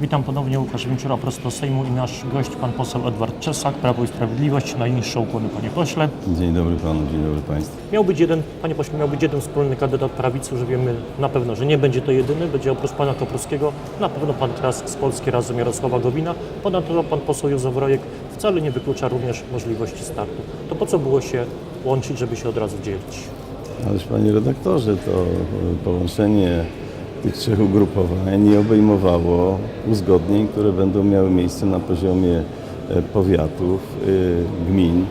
Witam ponownie Łukasz Winczura, prosto z Sejmu i nasz gość, pan poseł Edward Czesak, Prawo i Sprawiedliwość. Najniższe ukłony, panie pośle. Dzień dobry panu, dzień dobry państwu. Miał być jeden, panie pośle, miał być jeden wspólny kandydat prawicy, że wiemy na pewno, że nie będzie to jedyny, będzie oprócz pana Koprowskiego, na pewno pan Kras z Polski razem Jarosława Gowina. Ponadto pan poseł Józef Rojek wcale nie wyklucza również możliwości startu. To po co było się łączyć, żeby się od razu dzielić? Ależ panie redaktorze, to e, połączenie tych trzech ugrupowań nie obejmowało uzgodnień, które będą miały miejsce na poziomie e, powiatów, e, gmin.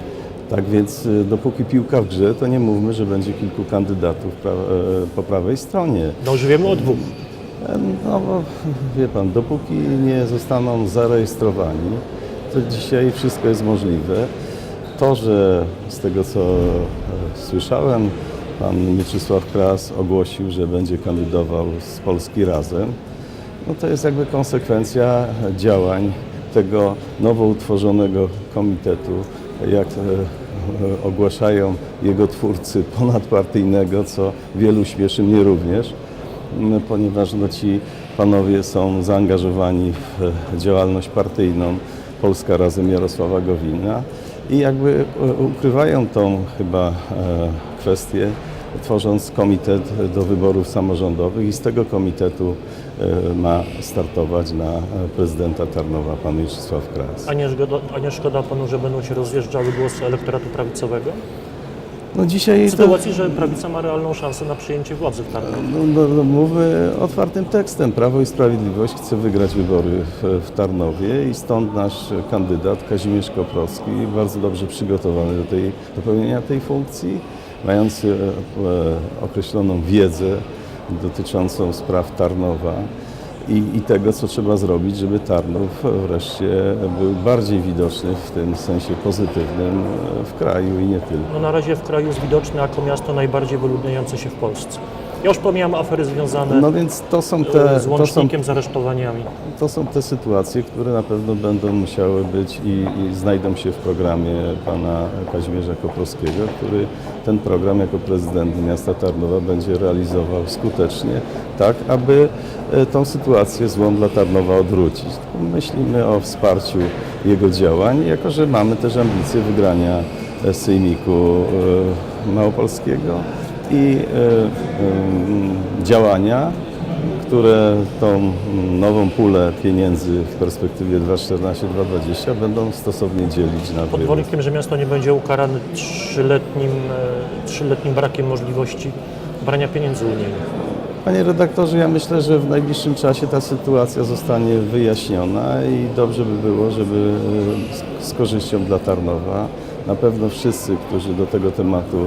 Tak więc e, dopóki piłka w grze, to nie mówmy, że będzie kilku kandydatów po prawej stronie. No już wiemy o dwóch. No bo wie pan, dopóki nie zostaną zarejestrowani, to dzisiaj wszystko jest możliwe. To, że z tego co słyszałem, pan Mieczysław Kras ogłosił, że będzie kandydował z Polski Razem, no to jest jakby konsekwencja działań tego nowo utworzonego komitetu, jak e, e, ogłaszają jego twórcy ponadpartyjnego, co wielu śmieszy mnie również ponieważ no, ci panowie są zaangażowani w e, działalność partyjną Polska Razem Jarosława Gowina i jakby ukrywają tą chyba kwestię, tworząc komitet do wyborów samorządowych i z tego komitetu e, ma startować na prezydenta Tarnowa pan Mieczysław Kras. A nie, szkoda, a nie szkoda panu, że będą się rozjeżdżały głosy elektoratu prawicowego? No dzisiaj W to- sytuacji, że prawica ma realną szansę na przyjęcie władzy w Tarnowie. No, no, no, mówmy otwartym tekstem. Prawo i Sprawiedliwość chce wygrać wybory w, w Tarnowie i stąd nasz kandydat Kazimierz Koprowski, bardzo dobrze przygotowany do, tej, do pełnienia tej funkcji, mający e, e, określoną wiedzę dotyczącą spraw Tarnowa i, i tego, co trzeba zrobić, żeby Tarnów wreszcie był bardziej widoczny w tym sensie pozytywnym e, w kraju i nie tylko. No na razie w kraju jest widoczny jako miasto najbardziej wyludniające się w Polsce. Ja już pomijam afery związane No więc to są e, te, z to są łącznikiem, z aresztowaniami. To są te sytuacje, które na pewno będą musiały być i, i znajdą się w programie pana Kazimierza Koprowskiego, który ten program jako prezydent miasta Tarnowa będzie realizował skutecznie, tak aby e, tą sytuację złą dla Tarnowa odwrócić. Myślimy o wsparciu jego działań, jako że mamy też ambicje wygrania e, Sejmiku e, Małopolskiego i e, em, działania które tą nową pulę pieniędzy w perspektywie 2014-2020 będą stosownie dzielić na Pod warunkiem, że miasto nie będzie ukarane trzyletnim, e, trzyletnim brakiem możliwości brania pieniędzy unijnych. Panie redaktorze, ja myślę, że w najbliższym czasie ta sytuacja zostanie wyjaśniona i dobrze by było, żeby e, z korzyścią dla Tarnowa na pewno wszyscy, którzy do tego tematu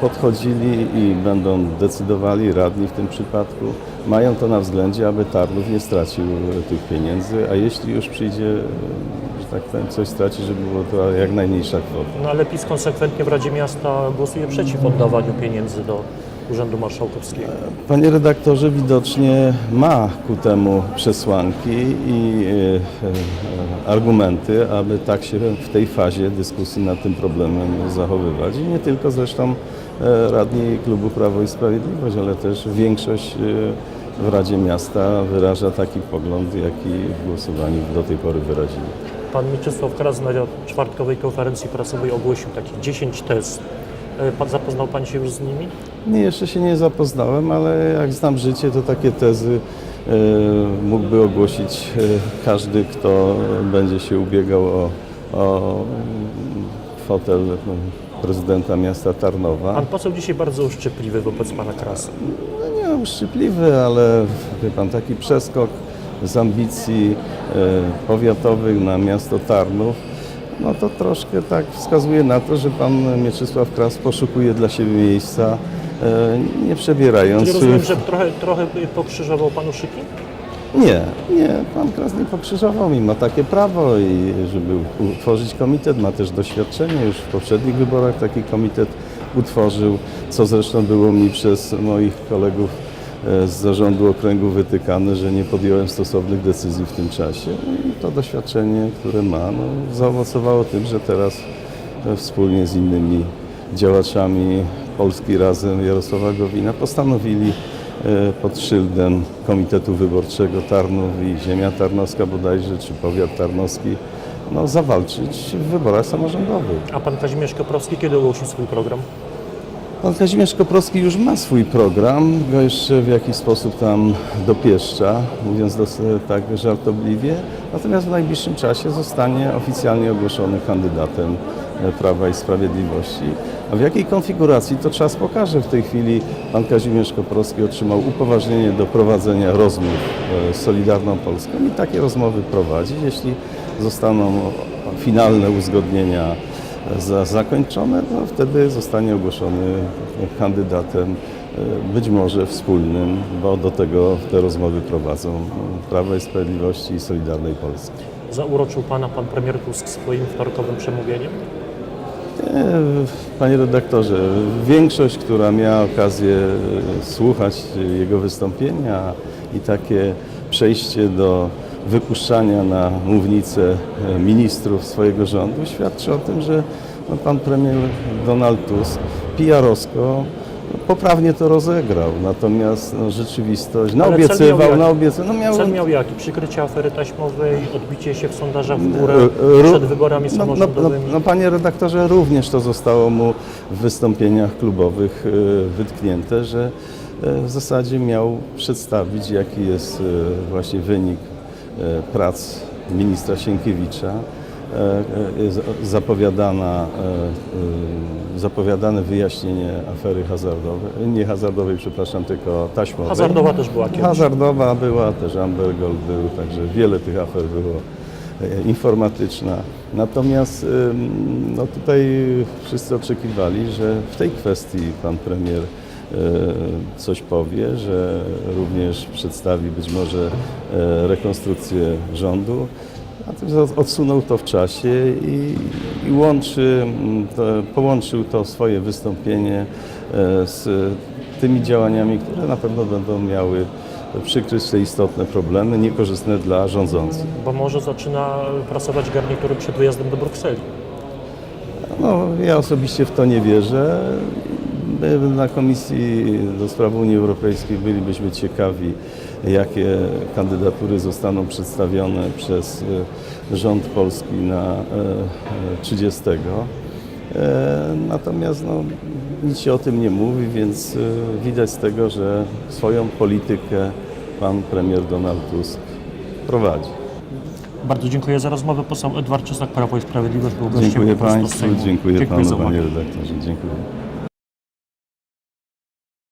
podchodzili i będą decydowali, radni w tym przypadku, mają to na względzie, aby Tarnów nie stracił e, tych pieniędzy, a jeśli już przyjdzie, e, że tak powiem, coś straci, żeby było to jak najmniejsza kwota. No ale PiS konsekwentnie w Radzie Miasta głosuje przeciw oddawaniu pieniędzy do Urzędu Marszałkowskiego. Panie redaktorze, widocznie ma ku temu przesłanki i e, e, argumenty, aby tak się w tej fazie dyskusji nad tym problemem zachowywać. I nie tylko zresztą e, radni klubu Prawo i Sprawiedliwość, ale też większość w Radzie Miasta wyraża taki pogląd, jaki w głosowaniu do tej pory wyrazili. Pan Mieczysław Kras na czwartkowej konferencji prasowej ogłosił takich 10 tez. E, Pan, zapoznał Pan się już z nimi? Nie, jeszcze się nie zapoznałem, ale jak znam życie, to takie tezy e, mógłby ogłosić e, każdy, kto będzie się ubiegał o, o fotel mm, prezydenta miasta Tarnowa. Pan poseł dzisiaj bardzo uszczypliwy wobec Pana Krasa. No nie uszczypliwy, ale wie pan, taki przeskok z ambicji powiatowych na miasto Tarnów, no to troszkę tak wskazuje na to, że pan Mieczysław Kras poszukuje dla siebie miejsca, e, nie przebierając Czyli rozumiem, że trochę, trochę pokrzyżował Panu szyki? Nie, nie, pan Kras nie pokrzyżował mi, ma takie prawo i żeby utworzyć komitet, ma też doświadczenie, już w poprzednich wyborach taki komitet utworzył, co zresztą było mi przez moich kolegów z zarządu okręgu wytykane, że nie podjąłem stosownych decyzji w tym czasie i to doświadczenie, które ma, no, zaowocowało tym, że teraz e, wspólnie z innymi działaczami Polski Razem Jarosława Gowina postanowili e, pod szyldem Komitetu Wyborczego Tarnów i Ziemia Tarnowska bodajże, czy Powiat Tarnowski, no, zawalczyć w wyborach samorządowych. A pan Kazimierz Koprowski kiedy ogłosił swój program? Pan Kazimierz Koprowski już ma swój program, go jeszcze w jakiś sposób tam dopieszcza, mówiąc dos- tak żartobliwie, natomiast w najbliższym czasie zostanie oficjalnie ogłoszony kandydatem e, Prawa i Sprawiedliwości. A w jakiej konfiguracji to czas pokaże. W tej chwili pan Kazimierz Koprowski otrzymał upoważnienie do prowadzenia rozmów e, z Solidarną Polską i takie rozmowy prowadzi. Jeśli zostaną finalne uzgodnienia za zakończone, no wtedy zostanie ogłoszony kandydatem e, być może wspólnym, bo do tego te rozmowy prowadzą Prawo i Sprawiedliwości i Solidarnej Polski. Zauroczył pana pan premier Tusk swoim wtorkowym przemówieniem? Nie, Panie redaktorze, większość, która miała okazję e, słuchać jego wystąpienia i takie przejście do wypuszczania na mównicę e, ministrów swojego rządu świadczy o tym, że no, pan premier Donald Tusk PR-owsko poprawnie to rozegrał, natomiast no, rzeczywistość, naobiecywał, jaki? naobiecywał, no miał Cel miał jaki? Przykrycie afery taśmowej, odbicie się w sondażach w górę Ró- przed wyborami no, no, no, no panie redaktorze, również to zostało mu w wystąpieniach klubowych e, wytknięte, że e, w zasadzie miał przedstawić, jaki jest e, właśnie wynik e, prac ministra Sienkiewicza. E, e, Zapowiadana, e, e, zapowiadane wyjaśnienie afery hazardowej, nie hazardowej, przepraszam, tylko taśmowej. Hazardowa też była kiedyś. Hazardowa była, też Amber Gold był, także wiele tych afer było e, informatyczna. Natomiast no tutaj wszyscy oczekiwali, że w tej kwestii pan premier e, coś powie, że również przedstawi być może e, rekonstrukcję rządu. Natomiast odsunął to w czasie i, i łączy, mm, połączył to swoje wystąpienie e, z tymi działaniami, które na pewno będą miały przykryć te istotne problemy, niekorzystne dla rządzących. Bo może zaczyna prasować garnitury przed wyjazdem do Brukseli. No, ja osobiście w to nie wierzę. Na Komisji do Spraw Unii Europejskiej bylibyśmy ciekawi, jakie kandydatury zostaną przedstawione przez e, rząd polski na e, e, 30. E, Natomiast no, nic się o tym nie mówi, więc widać z tego, że swoją politykę pan premier Donald Tusk prowadzi. Bardzo dziękuję za rozmowę. Poseł Edward Czesak, Prawo i Sprawiedliwość był gościem Dziękuję Państwu, dziękuję Dziękuję Panu. Panie redaktorze. Dziękuję.